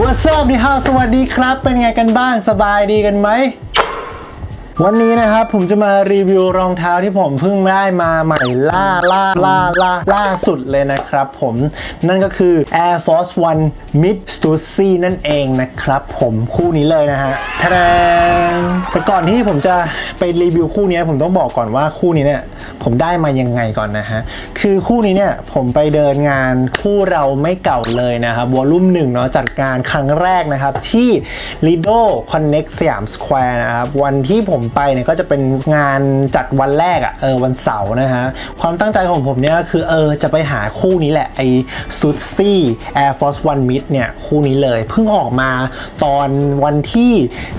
What's up นี่ฮาวสวัสดีครับ เป็นไงกันบ้างสบายดีกันไหม วันนี้นะครับผมจะมารีวิวรองเท้าที่ผมเพิ่งได้มาใหม่ล่าล่าล่าล่าล่าสุดเลยนะครับผมนั่นก็คือ Air Force One Mid Stussy นั่นเองนะครับผมคู่นี้เลยนะฮะทะแดงแต่ก่อนที่ผมจะไปรีวิวคู่นี้ผมต้องบอกก่อนว่าคู่นี้เนี่ย ผมได้มายังไงก่อนนะฮะ คือคู่นี้เนี่ยผมไปเดินงานคู่เราไม่เก่าเลยนะครับวอลลุ่มหนึ่งเนาะจัดการครั้งแรกนะครับ ที่ Lido Connect สยามสแควร์นะครับ วันที่ผมไปเนี่ยก็จะเป็นงานจัดวันแรกอะ่ะเออวันเสาร์นะฮะ ความตั้งใจของผมเนี่ยคือเออจะไปหาคู่นี้แหละ ไอ้ s u s i Air Force One Mid เนี่ยคู่นี้เลย เพิ่งออกมาตอนวันที่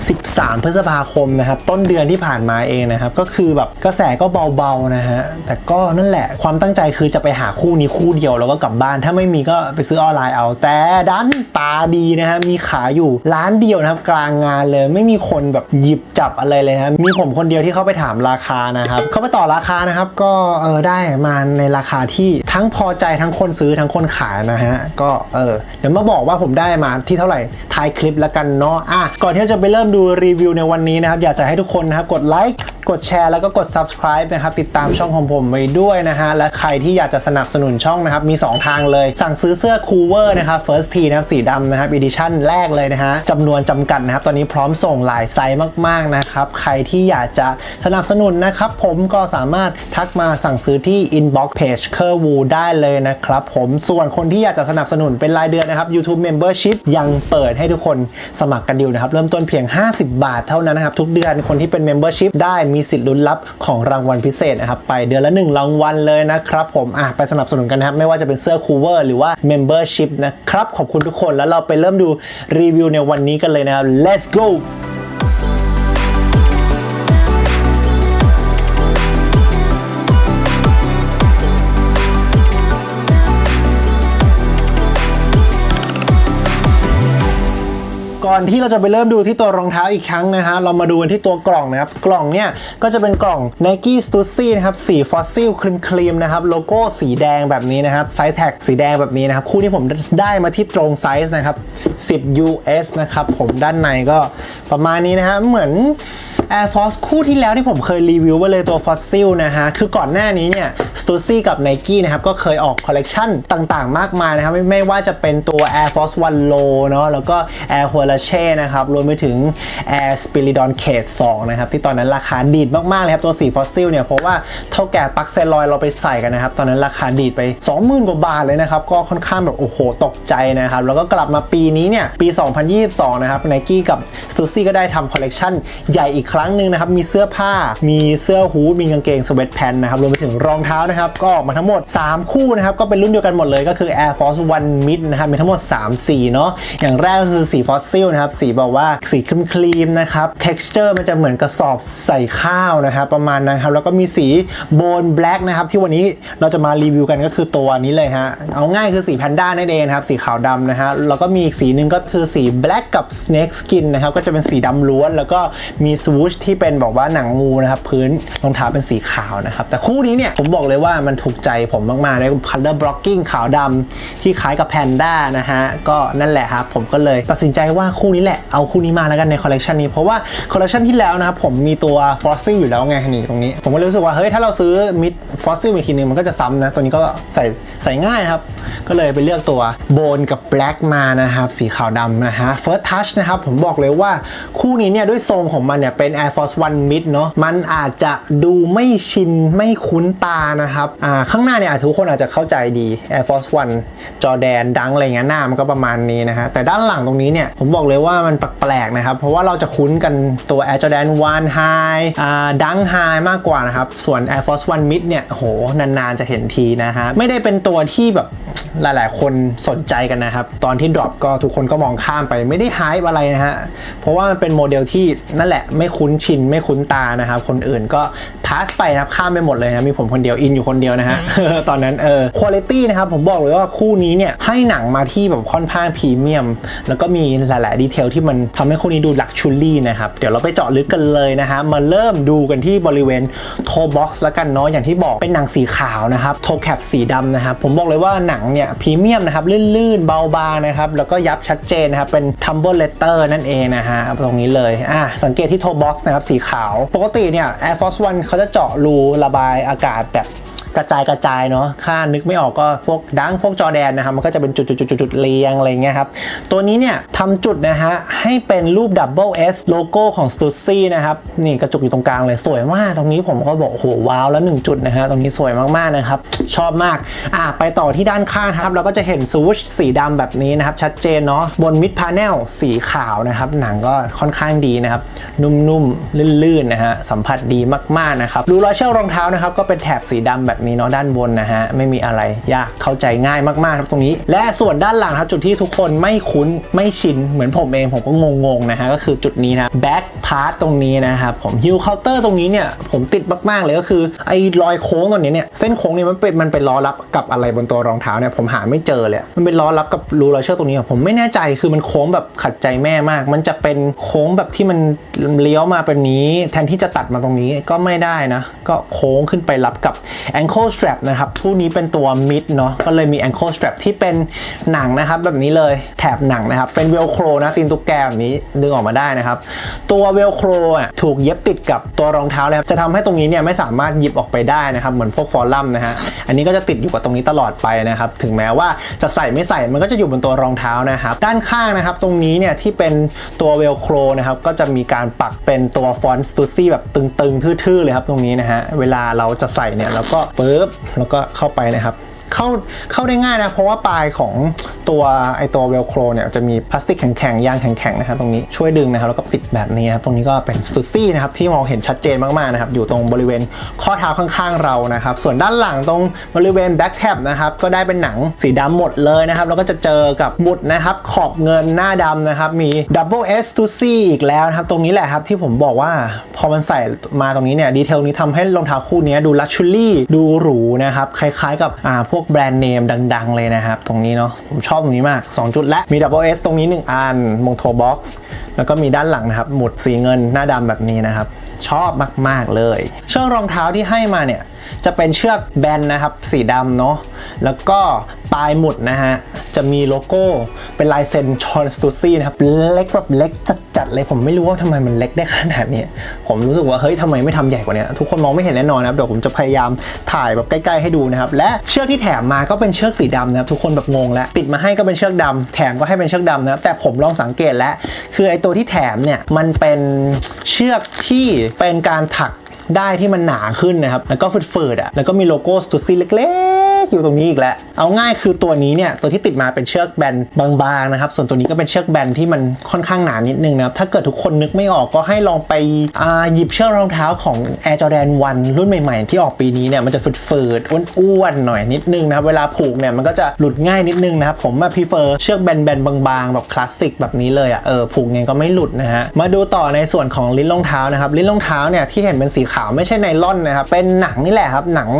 13 พฤษภาคมนะครับ ต้นเดือนที่ผ่านมาเองนะครับ ก็คือแบบกระแสก็เบาๆนะฮะแต่ก็นั่นแหละความตั้งใจคือจะไปหาคู่นี้คู่เดียวแล้วก็กลับบ้าน ถ้าไม่มีก็ไปซื้อออนไลน์เอา แต่ดันตาดีนะฮะมีขายอยู่ร้านเดียวนะครับกลางงานเลยไม่มีคนแบบหยิบจับอะไรเลยนะครับมีผมคนเดียวที่เข้าไปถามราคานะครับเข้าไปต่อราคานะครับก็เออได้มาในราคาที่ทั้งพอใจทั้งคนซื้อทั้งคนขายนะฮะก็เออเดี๋ยวมาบอกว่าผมได้มาที่เท่าไหร่ท้ายคลิปแล้วกันเนาะอะก่อนที่เราจะไปเริ่มดูรีวิวในวันนี้นะครับอยากจะให้ทุกคนนะครับกดไลค์กดแชร์แล้วก็กด subscribe นะครับติดตามช่องของผมไว้ด้วยนะฮะ และใครที่อยากจะสนับสนุนช่องนะครับ มี 2 ทางเลย สั่งซื้อเสื้อ Cooler นะครับ First T นะครับสีดำนะครับ Edition แรกเลยนะฮะจำนวนจำกัดนะครับ ตอนนี้พร้อมส่งหลายไซส์มาก ๆ นะครับ ใครที่อยากจะสนับสนุนนะครับ ผมก็สามารถทักมาสั่งซื้อที่ inbox page เคอร์วูได้เลยนะครับผมส่วนคนที่อยากจะสนับสนุนเป็นรายเดือนนะครับ YouTube Membership ยังเปิดให้ทุกคนสมัครกันอยู่นะครับ เริ่มต้นเพียง 50 บาทเท่านั้นนะครับ ทุกเดือนคนที่เป็น Membership ได้มีสิทธิ์ลุ้นรับของรางวัลพิเศษนะครับไปเดือนละ 1 รางวัลเลยนะครับผมอะไปสนับสนุนกันนะครับ ไม่ว่าจะเป็นเสื้อคูเวอร์หรือว่า Membership นะครับ ขอบคุณทุกคนแล้วเราไปเริ่มดูรีวิวในวันนี้กันเลยนะครับ let's go อนที่เราจะไปเริ่มดูที่ตัวรองเท้าอีกครั้งนะฮะ เรามาดูกันที่ตัวกล่องนะครับ กล่องเนี่ยก็จะเป็นกล่อง Nike Stussy นะครับ สีฟอสซิลครีมๆนะครับ โลโก้สีแดงแบบนี้นะครับ ไซส์แท็กสีแดงแบบนี้นะครับ คู่ที่ผมได้มาที่ตรงไซส์นะครับ 10 US นะครับ ผมด้านในก็ประมาณนี้นะฮะ เหมือน Air Force คู่ที่แล้วที่ผมเคยรีวิวไว้เลยตัว Fossil นะฮะ คือก่อนหน้านี้เนี่ย Stussy กับ Nike นะครับ ก็เคยออกคอลเลกชันต่างๆ มากมายนะครับ ไม่ไม่ว่าจะเป็นตัว Air Force One Low เนาะแล้วก็ Air h o l a c Huarache นะครับ รวมไปถึง Air Spiridon Case 2นะครับ ที่ตอนนั้นราคาดีดมากๆเลยครับ ตัวสี Fossil เนี่ย เพราะว่าเท่าแก่ปักเซลอยเราไปใส่กันนะครับ ตอนนั้นราคาดีดไป 20,000 กว่าบาทเลยนะครับ ก็ค่อนข้างแบบ โอ้โห ตกใจนะครับ แล้วก็กลับมาปีนี้เนี่ย ปี 2022 นะครับ Nike กับ Stussy ก็ได้ทำคอลเลกชันใหญ่อีกครั้งหนึ่งนะครับมีเสื้อผ้ามีเสื้อฮูดมีกางเกงสเวตแพนนะครับรวมไปถึงรองเท้านะครับก็ออกมาทั้งหมด 3 คู่นะครับก็เป็นรุ่นเดียวกันหมดเลยก็คือ Air Force One Mid นะครับมีทั้งหมด 3 สีเนาะอย่างแรกก็คือสีฟอสซิลนะครับ สีแบบว่าสีครีมครีมนะครับ texture มันจะเหมือนกระสอบใส่ข้าวนะครับ ประมาณนั้นครับ แล้วก็มีสีโบนแบล็กนะครับ ที่วันนี้เราจะมารีวิวกันก็คือตัวนี้เลยฮะ เอาง่ายคือสีแพนด้านั่นเองครับ สีขาวดำนะฮะ แล้วก็มีอีกสีหนึ่งก็คือสีแบล็กกับ snake skin นะครับ ก็จะเป็นสีดำล้วน แล้วก็มีสวูชที่เป็นบอกว่าหนังงูนะครับ พื้นรองเท้าเป็นสีขาวนะครับ แต่คู่นี้เนี่ยผมบอกเลยว่ามันถูกใจผมมากๆเลย color blocking ขาวดำที่คล้ายกับแพนด้านะฮะ ก็นั่นแหละครับ ผมก็เลยตัดสินใจว่าคู่นี้แหละ เอาคู่นี้มาแล้วกันในคอลเลกชันนี้ เพราะว่าคอลเลกชันที่แล้วนะครับผมมีตัว fossil อยู่แล้วไงนี่ตรงนี้ ผมก็รู้สึกว่าเฮ้ยถ้าเราซื้อ mid fossil อีกทีนึงมันก็จะซ้ำนะ ตัวนี้ก็ใส่ใส่ง่ายครับ ก็เลยไปเลือกตัวโบนกับ black มานะครับสีขาวดำนะฮะ first touch นะครับผมบอกเลยว่าคู่นี้เนี่ยด้วยทรงของมันเนี่ยเป็น Air Force One Mid เนาะมันอาจจะดูไม่ชินไม่คุ้นตานะครับอ่าข้างหน้าเนี่ยทุกคนอาจจะเข้าใจดี Air Force One จอแดนดังอะไรเงี้ยหน้ามันก็ประมาณนี้นะฮะแต่ด้านหลังตรงนี้เนี่ยผมบอกเลยว่ามันแปลกๆนะครับ เพราะว่าเราจะคุ้นกันตัว Air Jordan 1 High อ่าดัง High มากกว่านะครับ ส่วน Air Force One Mid เนี่ยโหนานๆจะเห็นทีนะฮะ ไม่ได้เป็นตัวที่แบบหลายๆ คนสนใจกันนะครับ ตอนที่ drop ก็ทุกคนก็มองข้ามไปไม่ได้ hype อะไรนะฮะ เพราะว่ามันเป็นโมเดลที่นั่นแหละไม่คุ้นชินไม่คุ้นตานะครับ คนอื่นก็ พาสไปนะครับข้ามไปหมดเลยนะมีผมคนเดียวอินอยู่คนเดียวนะฮะตอนนั้นเออคุณภาพนะครับผมบอกเลยว่าคู่นี้เนี่ยให้หนังมาที่แบบค่อนข้างพรีเมียม แล้วก็มีหลาย ๆ ดีเทลที่มันทำให้คู่นี้ดูลักชูรี่นะครับเดี๋ยวเราไปเจาะลึกกันเลยนะฮะมาเริ่มดูกันที่บริเวณโทบ็อกซ์ล้วกันเนาะอย่างที่บอกเป็นหนังสีขาวนะครับโทแคปสีดำนะครับผมบอกเลยว่าหนังเนี่ยพรีเมียมนะครับลื่น ๆ เบาบางนะครับแล้วก็ยับชัดเจนนะครับเป็น tumble letter นั่นเองนะฮะตรงนี้เลยอะสังเกตที่โทบ็อกซ์นะครับสีขาว ปกติเนี่ย Air Force One เขาจะเจาะรูระบายอากาศแบบ กระจายกระจายเนาะค่านึกไม่ออกก็พวกดังพวกจอแดนนะครับมันก็จะเป็นจุดจุดจุดจุดเรียงอะไรเงี้ยครับตัวนี้เนี่ยทำจุดนะฮะให้เป็นรูป Double S โลโก้ของ Stussy นะครับนี่กระจุกอยู่ตรงกลางเลยสวยมาก ตรงนี้ผมก็บอกโอ้โหว้าวแล้วหนึ่งจุดนะฮะตรงนี้สวยมากๆนะครับชอบมากอะไปต่อที่ด้านข้างครับเราก็จะเห็นสวิชสีดำแบบนี้นะครับชัดเจนเนาะบนมิดพา n นลสีขาวนะครับหนังก็ค่อนข้างดีนะครับนุ่มๆลื่นๆนะฮะสัมผัสดีมากๆนะครับรูรอยเชือกรองเท้านะครับก็เป็นแถบสีดำแบบนี้เนาะด้านบนนะฮะไม่มีอะไรยากเข้าใจง่ายมากๆครับตรงนี้ และส่วนด้านหลังครับจุดที่ทุกคนไม่คุ้นไม่ชินเหมือนผมเองผมก็งงๆนะฮะก็คือจุดนี้นะแบ็กพาร์ตตรงนี้นะครับผมฮิลเคาน์เตอร์ตรงนี้เนี่ยผมติดมากๆเลยก็คือไอ้รอยโค้งตรงนี้เนี่ยเส้นโค้งเนี่ยมันเป็นมันเป็นล้อรับกับอะไรบนตัวรองเท้าเนี่ยผมหาไม่เจอเลยมันเป็นล้อรับกับรูรอยเชือกตรงนี้ผมไม่แน่ใจคือมันโค้งแบบขัดใจแม่มาก มันจะเป็นโค้งแบบที่มันเลี้ยวมาเป็นนี้ แทนที่จะตัดมาตรงนี้ก็ไม่ได้นะ ก็โค้งขึ้นไปรับกับแองโค ankle strap นะครับผู้นี้เป็นตัว mid เนาะก็เลยมี ankle strap ที่เป็นหนังนะครับแบบนี้เลยแถบหนังนะครับเป็นเวลโครนะซีนตุ๊กแกแบบนี้ดึงออกมาได้นะครับ ตัวเวลโครอะถูกเย็บติดกับตัวรองเท้าแล้วจะทำให้ตรงนี้เนี่ยไม่สามารถหยิบออกไปได้นะครับเหมือนพวกฟอลลัมนะฮะอันนี้ก็จะติดอยู่กับตรงนี้ตลอดไปนะครับถึงแม้ว่าจะใส่ไม่ใส่มันก็จะอยู่บนตัวรองเท้านะครับด้านข้างนะครับตรงนี้เนี่ยที่เป็นตัวเวลโครนะครับก็จะมีการปักเป็นตัวฟอนต์สตูซี่แบบตึงๆทื่อๆเลยครับตรงนี้นะฮะเวลาเราจะใส่เนี่ยเราก็ปุ๊บแล้วก็เข้าไปนะครับ เข้าเข้าได้ง่ายนะ เพราะว่าปลายของตัวไอตัวเวลโครเนี่ยจะมีพลาสติกแข็งๆยางแข็งๆนะครับตรงนี้ช่วยดึงนะครับแล้วก็ติดแบบนี้ครับตรงนี้ก็เป็นสตูซี่นะครับที่มองเห็นชัดเจนมากๆนะครับอยู่ตรงบริเวณข้อเท้าข้างๆเรานะครับส่วนด้านหลังตรงบริเวณแบ็กแท็บนะครับก็ได้เป็นหนังสีดำหมดเลยนะครับแล้วก็จะเจอกับหมุดนะครับขอบเงินหน้าดำนะครับมี Double S t u s y อีกแล้วนะครับตรงนี้แหละครับที่ผมบอกว่าพอมันใส่มาตรงนี้เนี่ยดีเทลนี้ทำให้รองเท้าคู่นี้ดูลักชัวรี่ดูหรูนะครับคล้ายๆกับอ่าพวกแบรนด์เนมดัง ๆ เลยนะครับ ตรงนี้เนาะผมชอบตรงนี้มาก 2 จุดและมี Double S ตรงนี้ 1 อันมงโทบ็อกซ์แล้วก็มีด้านหลังนะครับ หมุดสีเงินหน้าดำแบบนี้นะครับ ชอบมาก ๆ เลย เชือกรองเท้าที่ให้มาเนี่ย จะเป็นเชือกแบนนะครับ สีดำเนาะ แล้วก็ปลายหมุดนะฮะ จะมีโลโก้เป็นลายเซ็นชอนสตูซี่นะครับ เล็กแบบเล็กจัดๆเลยผมไม่รู้ว่าทำไมมันเล็กได้ขนาดนี้ ผมรู้สึกว่าเฮ้ยทำไมไม่ทำใหญ่กว่านี้ทุกคนมองไม่เห็นแน่นอนนะครับ เดี๋ยวผมจะพยายามถ่ายแบบใกล้ๆให้ดูนะครับ และเชือกที่แถมมาก็เป็นเชือกสีดำนะครับ ทุกคนแบบงงแล้วติดมาให้ก็เป็นเชือกดำแถมก็ให้เป็นเชือกดำนะครับแต่ผมลองสังเกตแล้ว คือไอตัวที่แถมเนี่ยมันเป็นเชือกที่เป็นการถักได้ที่มันหนาขึ้นนะครับ แล้วก็ฝืดๆอะ แล้วก็มีโลโก้สตูซี่เล็ก อยู่ตรงนี้อีกแล้ว เอาง่ายคือตัวนี้เนี่ยตัวที่ติดมาเป็นเชือกแบนบางๆนะครับส่วนตัวนี้ก็เป็นเชือกแบนที่มันค่อนข้างหนานิดนึงนะครับถ้าเกิดทุกคนนึกไม่ออกก็ให้ลองไปหยิบเชือกรองเท้าของ Air Jordan 1 รุ่นใหม่ ๆ ที่ออกปีนี้เนี่ยมันจะฝืดๆอ้วนๆหน่อยนิดนึงนะครับเวลาผูกเนี่ยมันก็จะหลุดง่ายนิดนึงนะครับผมมาพิเฟอร์เชือกแบนๆบางๆแบบคลาสสิกแบบนี้เลยอะเออผูกไงก็ไม่หลุดนะฮะมาดูต่อในส่วนของลิ้นรองเท้านะครับลิ้นรองเท้าเนี่ยที่เห็นเป็นสีขาวไม่ใช่ไนลอนนะครับเป็นหนังนี่แหละครับหนัง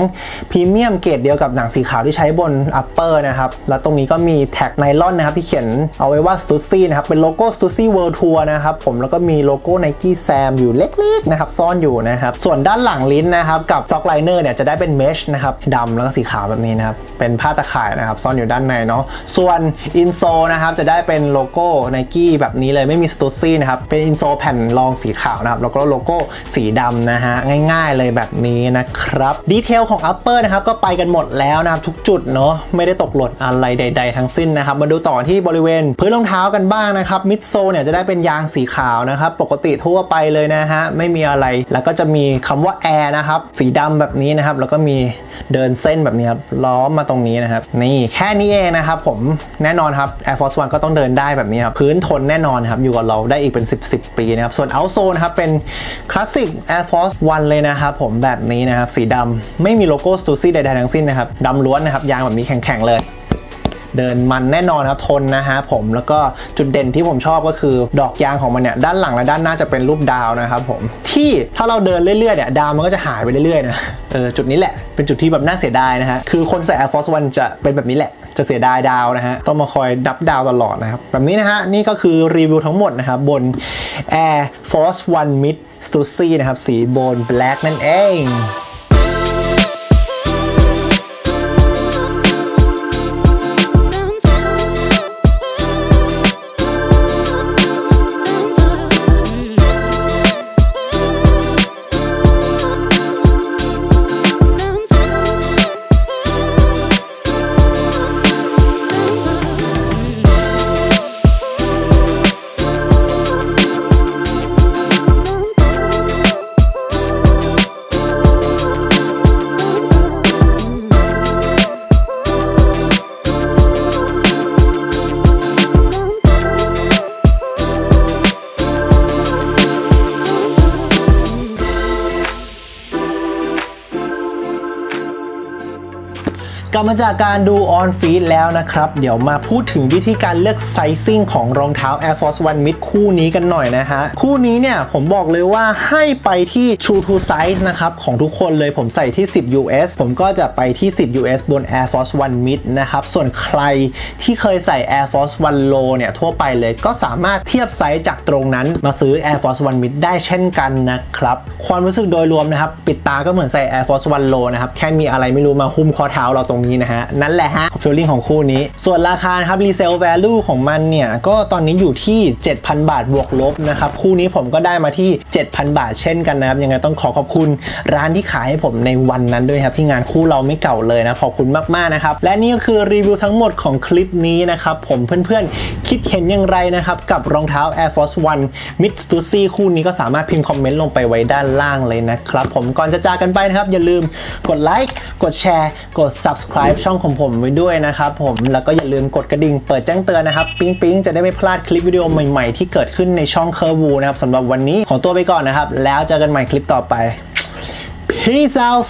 พรีเมียมเกรดเดียวกับหนังสีขาวที่ใช้บนอัปเปอร์นะครับ แล้วตรงนี้ก็มีแท็กไนลอนนะครับที่เขียนเอาไว้ว่า Stussy นะครับ เป็นโลโก้ Stussy World Tour นะครับ ผมแล้วก็มีโลโก้ Nike Sam อยู่เล็กๆนะครับ ซ่อนอยู่นะครับ ส่วนด้านหลังลิ้นนะครับกับซ็อกไลเนอร์เนี่ยจะได้เป็นเมชนะครับดำแล้วก็สีขาวแบบนี้นะครับ เป็นผ้าตะข่ายนะครับ ซ่อนอยู่ด้านในเนาะ ส่วนอินโซนะครับจะได้เป็นโลโก้ Nike แบบนี้เลยไม่มี Stussy นะครับเป็นอินโซแผ่นรองสีขาวนะครับแล้วก็โลโก้สีดำนะฮะง่าย ๆ เลยแบบนี้นะครับดีเทลของ Upper นะครับก็ไปกันหมดแล้วนะครับทุกจุดเนาะไม่ได้ตกหล่นอะไรใด ๆ ทั้งสิ้นนะครับมาดูต่อที่บริเวณ พื้นรองเท้ากันบ้างนะครับมิดโซเนี่ยจะได้เป็นยางสีขาวนะครับปกติทั่วไปเลยนะฮะไม่มีอะไรแล้วก็จะมีคำว่า Air นะครับสีดำแบบนี้นะครับแล้วก็มีเดินเส้นแบบนี้ครับล้อมมาตรงนี้นะครับนี่แค่นี้เองนะครับผมแน่นอนครับ Air Force One ก็ต้องเดินได้แบบนี้ครับพื้นทนแน่นอนครับอยู่กับเราได้อีกเป็น 10 10 ปีนะครับส่วน Outzone นะครับเป็นคลาสสิก Air Force One เลยนะครับผมแบบนี้นะครับสีดำไม่มีโลโก้ Stussy ใดๆทั้งสิ้นนะครับดำล้วนนะครับ ยางแบบนี้แข็งๆเลย เดินมันแน่นอนครับทนนะฮะผมแล้วก็จุดเด่นที่ผมชอบก็คือ ดอกยางของมันเนี่ยด้านหลังและด้านหน้าจะเป็นรูปดาวนะครับผมที่ถ้าเราเดินเรื่อยๆเนี่ยดาวมันก็จะหายไปเรื่อยๆนะเออจุดนี้แหละเป็นจุดที่แบบน่าเสียดายนะฮะคือคนใส่ Air Force One จะเป็นแบบนี้แหละจะเสียดายดาวนะฮะต้องมาคอยดับดาวตลอดนะครับแบบนี้นะฮะนี่ก็คือรีวิวทั้งหมดนะครับบน Air Force One Mid Stussy นะครับสีโบน black นั่นเอง กลับมาจากการดูออนฟีดแล้วนะครับ เดี๋ยวมาพูดถึงวิธีการเลือกไซซิ่งของรองเท้า Air Force One Mid คู่นี้กันหน่อยนะฮะ คู่นี้เนี่ยผมบอกเลยว่าให้ไปที่ True to Size นะครับ ของทุกคนเลยผมใส่ที่ 10 US ผมก็จะไปที่ 10 US บน Air Force One Mid นะครับ ส่วนใครที่เคยใส่ Air Force One Low เนี่ย ทั่วไปเลยก็สามารถเทียบไซส์จากตรงนั้นมาซื้อ Air Force One Mid ได้เช่นกันนะครับ ความรู้สึกโดยรวมนะครับ ปิดตาก็เหมือนใส่ Air Force One Low นะครับแค่มีอะไรไม่รู้มาหุ้มข้อเท้าเราตรงนี้นะฮะ นั่นแหละฮะฟีลลิ่งของคู่นี้ ส่วนราคาครับ resale value ของมันเนี่ย ก็ตอนนี้อยู่ที่ 7,000 บาทบวกลบนะครับ คู่นี้ผมก็ได้มาที่ 7,000 บาทเช่นกันนะครับ ยังไงต้องขอขอบคุณร้านที่ขายให้ผมในวันนั้นด้วยครับ ที่งานคู่เราไม่เก่าเลยนะ ขอบคุณมาก ๆ นะครับ และนี่ก็คือรีวิวทั้งหมดของคลิปนี้นะครับผมเพื่อนๆ คิดเห็นอย่างไรนะครับกับรองเท้า Air Force One Mid Stussy คู่นี้ก็สามารถพิมพ์คอมเมนต์ลงไปไว้ด้านล่างเลยนะครับผมก่อนจะจากกันไปนะครับอย่าลืมกดไลค์กดแชร์กด subscribe subscribe ช่องของผมไว้ด้วยนะครับผมแล้วก็อย่าลืมกดกระดิ่งเปิดแจ้งเตือนนะครับปิ๊งปิ๊งจะได้ไม่พลาดคลิปวิดีโอใหม่ๆที่เกิดขึ้นในช่องเคอร์วูนะครับสำหรับวันนี้ขอตัวไปก่อนนะครับ แล้วเจอกันใหม่คลิปต่อไป peace out